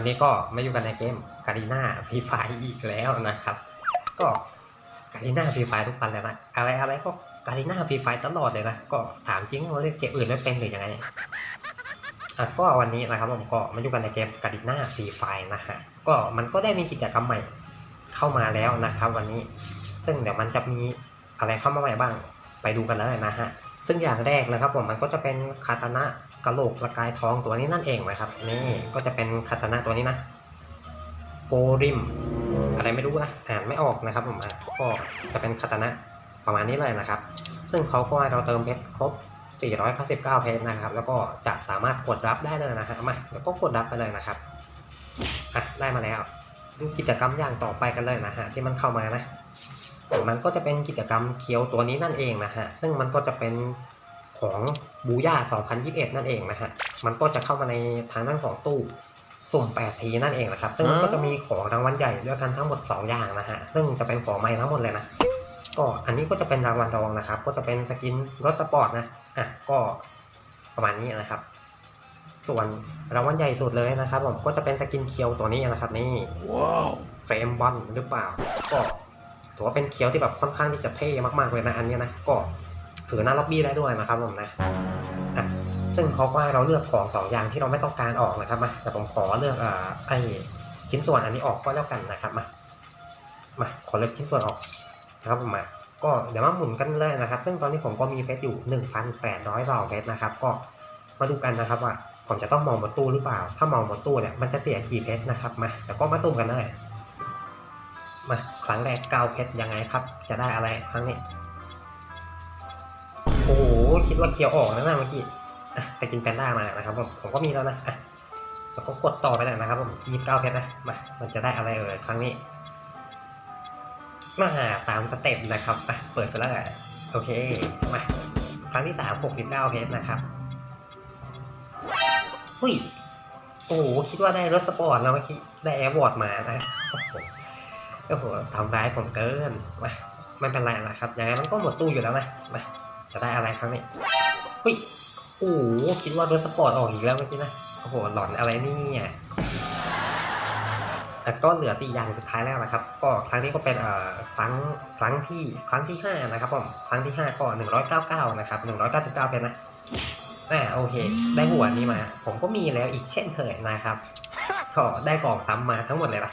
วันนี้ก็มาอยู่กันในเกมการีนาฟรีไฟอีกแล้วนะครับ ก็การีนาฟรีไฟทุกวันเลยนะอะไรอะไรก็การีนาฟรีไฟตลอดเลยนะก็ถามจริงว่าเล่นเกมอื่นไม่เป็นหรือยังไงอะก็วันนี้นะครับผมก็มาอยู่กันในเกมการีนาฟรีไฟนะฮะก็มันก็ได้มีกิจกรรมใหม่เข้ามาแล้วนะครับ วันนี้ ซึ่งเดี๋ยวมันจะมีอะไรเข้ามาใหม่บ้าง ไปดูกันเลยนะฮะ ซึ่งอย่างแรกนะครับผมมันก็จะเป็นคาตานะกระโหลกประกายทองตัวนี้นั่นเองนะครับนี่ก็จะเป็นคาตานะตัวนี้นะโกริม อะไรไม่รู้นะอ่านไม่ออกนะครับผมอะก็จะเป็นคาตานะประมาณนี้เลยนะครับ ซึ่งเขาก็ให้เราเติมเพชรครบ 499 เพชรนะครับ แล้วก็จะสามารถกดรับได้เลยนะฮะมาแล้วก็กดรับไปเลยนะครับอะได้มาแล้วดูกิจกรรมอย่างต่อไปกันเลยนะฮะที่มันเข้ามานะ มันก็จะเป็นกิจกรรมเคียวตัวนี้นั่นเองนะฮะ ซึ่งมันก็จะเป็นของบูย่า2021 นั่นเองนะฮะ มันก็จะเข้ามาในทางด้านของตู้สุ่ม8ทีนั่นเองนะครับ ซึ่งมันก็จะมีของรางวัลใหญ่ด้วยกันทั้งหมด 2 อย่างนะฮะ ซึ่งจะเป็นของใหม่ทั้งหมดเลยนะ ก็อันนี้ก็จะเป็นรางวัลรองนะครับ ก็จะเป็นสกินรถสปอร์ตนะ อะ ก็ประมาณนี้นะครับ ส่วนรางวัลใหญ่สุดเลยนะครับผม ก็จะเป็นสกินเคียวตัวนี้นะครับนี่ Wow. เฟรมบอลหรือเปล่า ก็ ถือว่าเป็นเคียวที่แบบค่อนข้างที่จะเท่มากๆเลยนะอันนี้นะก็ถือหน้าล็อบบี้ได้ด้วยนะครับผมนะอะซึ่งเขาก็ให้เราเลือกของสองอย่างที่เราไม่ต้องการออกนะครับมาแต่ผมขอเลือกอ่าไอ้ชิ้นส่วนอันนี้ออกก็แล้วกันนะครับมามาขอเลือกชิ้นส่วนออกนะครับผมมาก็เดี๋ยวมาหมุนกันเลยนะครับ ซึ่งตอนนี้ผมก็มีเฟซอยู่ 1,800เฟซนะครับ ก็มาดูกันนะครับว่าผมจะต้องมองบนตู้หรือเปล่า ถ้ามองบนตู้เนี่ยมันจะเสียกี่เพชรนะครับมาแต่ก็มาสุ่มกันเลย มาครั้งแรกเก้าเพชรยังไงครับ จะได้อะไรครั้งนี้ โอ้โหคิดว่าเคียวออกแล้วนะเมื่อกี้อะจะกินแพนด้ามานะครับผมผมก็มีแล้วนะอะแล้วก็กดต่อไปเลยนะครับผมยี่สิบเก้าเพชรนะมามันจะได้อะไรเอ่ยครั้งนี้มาตามสเต็ปนะครับอะเปิดไปแล้วอะโอเคมาครั้งที่สามหกสิบเก้าเพชรนะครับหุ้ยโอ้โหคิดว่าได้รถสปอร์ตแล้วเมื่อกี้ได้แอร์วอร์ดมานะโอ้โห โอ้โหทำร้ายผมเกินมาไม่เป็นไรนะครับยังไงมันก็หมดตู้อยู่แล้วนะมาจะได้อะไรครั้งนี้เฮ้ยโอ้โหคิดว่ารถสปอร์ตออกอีกแล้วเมื่อกี้นะโอ้โหหลอนอะไรนี่อะแต่ก็เหลือสี่อย่างสุดท้ายแล้วนะครับ ก็ครั้งนี้ก็เป็นเอ่อครั้งครั้งที่ครั้งที่ห้านะครับผมครั้งที่ห้าก็หนึ่งร้อยเก้าเก้านะครับหนึ่งร้อยเก้าสิบเก้าเป็นนะอ่าโอเค ได้หัวนี้มา ผมก็มีแล้วอีกเช่นเคยนะครับก็ได้กล่องซ้ำมาทั้งหมดเลยนะ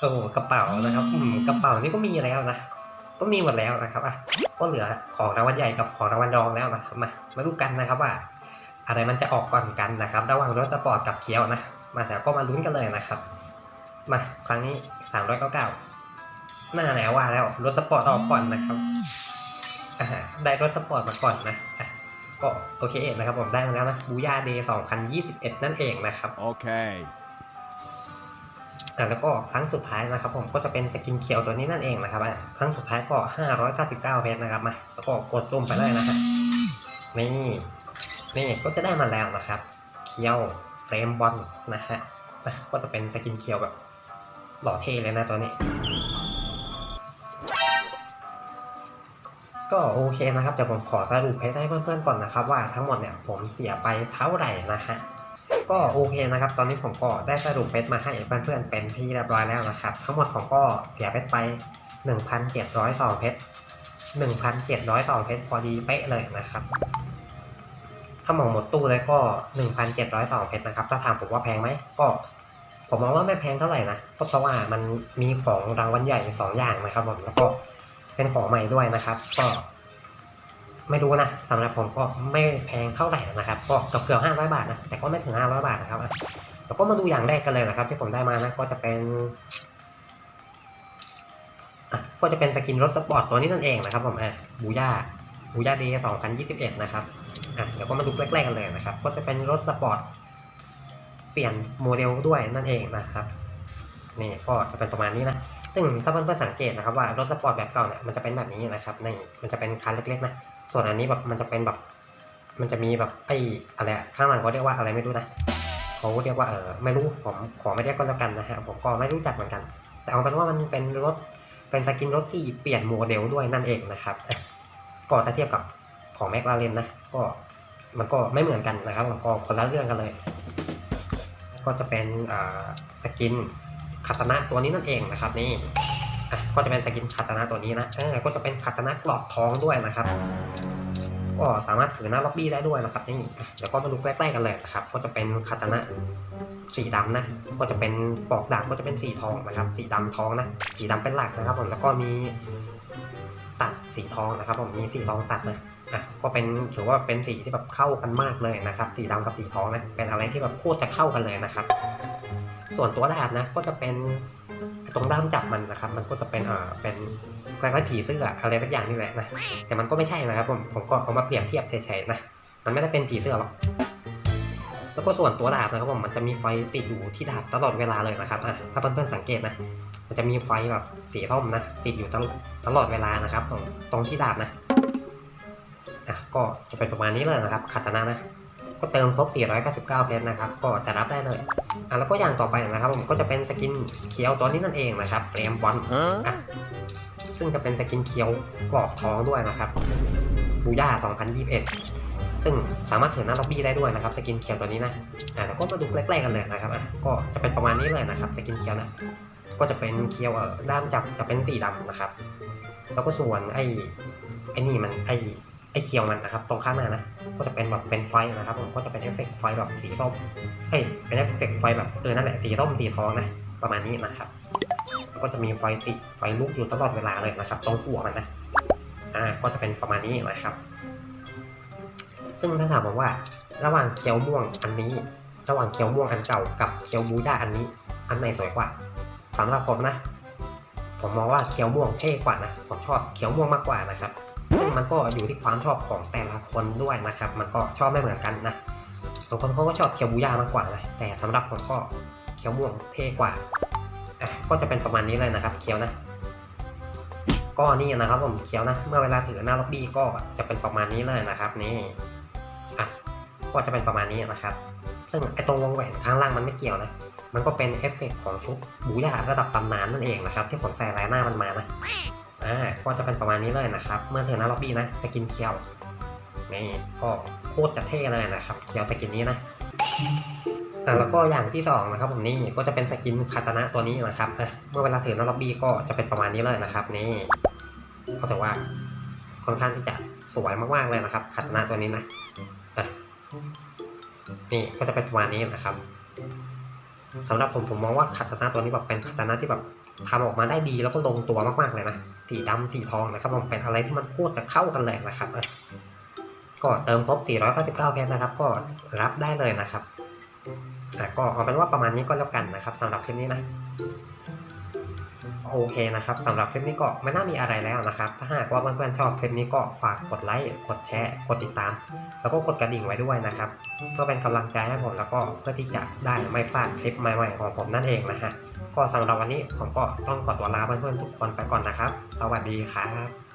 โอ้โหกระเป๋านะครับอืมกระเป๋านี่ก็มีแล้วนะก็มีหมดแล้วนะครับอะก็เหลือของรางวัลใหญ่กับของรางวัลรองแล้วนะครับมามาดูกันนะครับว่า อะไรมันจะออกก่อนกันนะครับ ระหว่างรถสปอร์ตกับเคียวนะมาแล้วก็มาลุ้นกันเลยนะครับ มาครั้งนี้สามร้อยเก้าเก้าหน้าแล้วว่าแล้วรถสปอร์ตออกก่อนนะครับได้รถสปอร์ตมาก่อนนะก็โอเคนะครับผมได้มาแล้วนะบูย่าเดย์สองพันยี่สิบเอ็ดนั่นเองนะครับ Okay. อ่ะแล้วก็ครั้งสุดท้ายนะครับ ผมก็จะเป็นสกินเขียวตัวนี้นั่นเองนะครับอะครั้งสุดท้ายก็ 599เพชรนะครับมาแล้วก็กดซุ่มไปเลยนะฮะนี่นี่ก็จะได้มาแล้วนะครับเคียวเฟรมบอลนะฮะนะก็จะเป็นสกินเคียวแบบหล่อเท่เลยนะตัวนี้ ก็โอเคนะครับเดี๋ยวผมขอสรุปให้ได้เพื่อนๆก่อนนะครับ ว่าทั้งหมดเนี่ยผมเสียไปเท่าไหร่นะฮะ ก็โอเคนะครับ ตอนนี้ผมก็ได้สรุปเพชรมาให้เพื่อนๆเป็นที่เรียบร้อยแล้วนะครับ ทั้งหมดผมก็เสียเพชรไป 1,702เพชร1,702เพชรพอดีเป๊ะเลยนะครับ ถ้ามองหมดตู้เลยก็ 1,702เพชรนะครับ ถ้าถามผมว่าแพงไหมก็ ผมมองว่าไม่แพงเท่าไหร่นะก็เพราะว่ามันมีของรางวัลใหญ่สองอย่างนะครับผมแล้วก็เป็นของใหม่ด้วยนะครับ ก็ ไม่รู้นะสำหรับผมก็ไม่แพงเท่าไหร่นะครับ ก็เกือบเกือบห้าร้อยบาทนะแต่ก็ไม่ถึงห้าร้อยบาทนะครับแล้วก็มาดูอย่างแรกกันเลยนะครับ ที่ผมได้มานะก็จะเป็นก็จะเป็นสกินรถสปอร์ตตัวนี้นั่นเองนะครับผมอะบูย่าบูย่าเดย์สองพันยี่สิบเอ็ดนะครับอะเดี๋ยวก็มาดูแรกๆกันเลยนะครับ ก็จะเป็นรถสปอร์ตเปลี่ยนโมเดลด้วยนั่นเองนะครับนี่ก็จะเป็นประมาณนี้นะซึ่งถ้าเพื่อนๆสังเกตนะครับว่ารถสปอร์ตแบบเก่าเนี่ยมันจะเป็นแบบนี้นะครับนี่มันจะเป็นคันเล็กๆนะ ส่วนอันนี้แบบมันจะเป็นแบบ มันจะมีแบบไอ้อะไรข้างหลังเขาเรียกว่าอะไรไม่รู้นะเขาเรียกว่าเออไม่รู้ผมขอไม่เรียกก็แล้วกันนะฮะผมก็ไม่รู้จักเหมือนกัน แต่เอาเป็นว่ามันเป็นรถเป็นสกินรถที่เปลี่ยนโมเดลด้วยนั่นเองนะครับอะก็ถ้าเทียบกับของแมคลาเรนนะก็มันก็ไม่เหมือนกันนะครับมันก็คนละเรื่องกันเลย ก็จะเป็นอ่าสกินคาตนะตัวนี้นั่นเองนะครับนี่ อะก็จะเป็นสกินคาตานะตัวนี้นะเออก็จะเป็นคาตานะกรอบทองด้วยนะครับ ก็สามารถถือหน้าล็อบบี้ได้ด้วยนะครับนี่เดี๋ยวก็มาดูใกล้ๆกันเลยนะครับ ก็จะเป็นคาตานะสีดำนะ ก็จะเป็นปอกดาบก็จะเป็นสีทองนะครับ สีดำทองนะ สีดำเป็นหลักนะครับ ผมแล้วก็มีตัดสีทองนะครับ ผมมีสีทองตัดนะอะก็เป็นถือว่าเป็นสีที่แบบเข้ากันมากเลยนะครับ สีดำกับสีทองนะเป็นอะไรที่แบบโคตรจะเข้ากันเลยนะครับ ส่วนตัวดาบนะก็จะเป็น ตรงด้ามจับมันนะครับ มันก็จะเป็นเอ่อเป็นคล้ายๆผีเสื้ออะไรสักอย่างนี่แหละนะแต่มันก็ไม่ใช่นะครับผมผมก็เอามาเปรียบเทียบเฉยๆนะมันไม่ได้เป็นผีเสื้อหรอกแล้วก็ส่วนตัวดาบนะครับผมมันจะมีไฟติดอยู่ที่ดาบตลอดเวลาเลยนะครับอะถ้าเพื่อนๆสังเกตนะ มันจะมีไฟแบบสีส้มนะติดอยู่ตลตลอดเวลานะครับตรงตรงที่ดาบนะอะก็จะเป็นประมาณนี้เลยนะครับคาตานะนะ ก็เติมครบ 499 เพชรนะครับ ก็จะรับได้เลยอะแล้วก็อย่างต่อไปนะครับผมก็จะเป็นสกินเคียวตัวนี้นั่นเองนะครับเฟรมบอลอะซึ่งจะเป็นสกินเคียวกรอบทองด้วยนะครับบูย่า 2021 ซึ่งสามารถถือหน้าล็อบบี้ได้ด้วยนะครับสกินเคียวตัวนี้นะอะแล้วก็มาดูใกล้ๆกันเลยนะครับอะก็จะเป็นประมาณนี้เลยนะครับสกินเคียวนะก็จะเป็นเคียวเอ่อด้ามจับจะเป็นสีดำนะครับ แล้วก็ส่วนไอ้ไอ้นี่มันไอ้ไอ้เคียวมันนะครับ ตรงข้างหน้านะ ก็จะเป็นแบบเป็นไฟนะครับผมก็จะเป็นเอฟเฟกต์ไฟแบบสีส้มเอ้ยเป็นเอฟเฟกต์ไฟแบบเออนั่นแหละสีส้มสีทองนะประมาณนี้นะครับแล้วก็จะมีไฟติดไฟลุกอยู่ตลอดเวลาเลยนะครับ ตรงหัวมันนะอ่าก็จะเป็นประมาณนี้นะครับ ซึ่งถ้าถามผมว่า ระหว่างเคียวม่วงอันนี้ ระหว่างเคียวม่วงอันเก่ากับเคียวบูย่าอันนี้ อันไหนสวยกว่าสำหรับผมนะ ผมมองว่าเคียวม่วงเท่กว่านะผมชอบเคียวม่วงมากกว่านะครับ มันก็อยู่ที่ความชอบของแต่ละคนด้วยนะครับ มันก็ชอบไม่เหมือนกันนะบางคนเขาก็ชอบเคียวบูย่ามากกว่านะแต่สำหรับผมก็เคียวม่วงเท่กว่าอะก็จะเป็นประมาณนี้เลยนะครับ เคียวนะก็นี่นะครับผมเคียวนะ เมื่อเวลาถือหน้าล็อบบี้ก็จะเป็นประมาณนี้เลยนะครับนี่อะก็จะเป็นประมาณนี้นะครับ ซึ่งไอ้ตรงวงแหวนข้างล่างมันไม่เกี่ยวนะมันก็เป็นเอฟเฟกของชุดบูย่าระดับตำนานนั่นเองนะครับ ที่ผมใส่ลายหน้ามันมานะ อ่าก็จะเป็นประมาณนี้เลยนะครับ เมื่อเธอหน้าล็อบบี้นะสกินเคียวนี่ก็โคตรจะเท่เลยนะครับเคียวสกินนี้นะอ่าแล้วก็อย่างที่สองนะครับผมนี่ก็จะเป็นสกินคาตานะตัวนี้นะครับอะเมื่อเวลาถือหน้าล็อบบี้ก็จะเป็นประมาณนี้เลยนะครับนี่ก็ถือว่าค่อนข้างที่จะสวยมากๆเลยนะครับคาตานะตัวนี้นะอะนี่ก็จะเป็นประมาณนี้นะครับสำหรับผมผมมองว่าคาตานะตัวนี้แบบเป็นคาตานะที่แบบ ทำออกมาได้ดีแล้วก็ลงตัวมากๆเลยนะ สีดำสีทองนะครับผมเป็นอะไรที่มันโคตรจะเข้ากันเลยนะครับ ก็เติมครบ 499 เพชรนะครับ ก็รับได้เลยนะครับก็เอาเป็นว่าประมาณนี้ก็แล้วกันนะครับสำหรับคลิปนี้นะโอเคนะครับสำหรับคลิปนี้ก็ไม่น่ามีอะไรแล้วนะครับ ถ้าหากว่าเพื่อนๆชอบคลิปนี้ก็ฝากกดไลค์กดแชร์กดติดตาม แล้วก็กดกระดิ่งไว้ด้วยนะครับเพื่อเป็นกำลังใจให้ผมแล้วก็เพื่อที่จะได้ไม่พลาดคลิปใหม่ๆของผมนั่นเองนะฮะ ก็สำหรับวันนี้ผมก็ต้องขอตัวลาเพื่อนๆทุกคนไปก่อนนะครับ สวัสดีครับ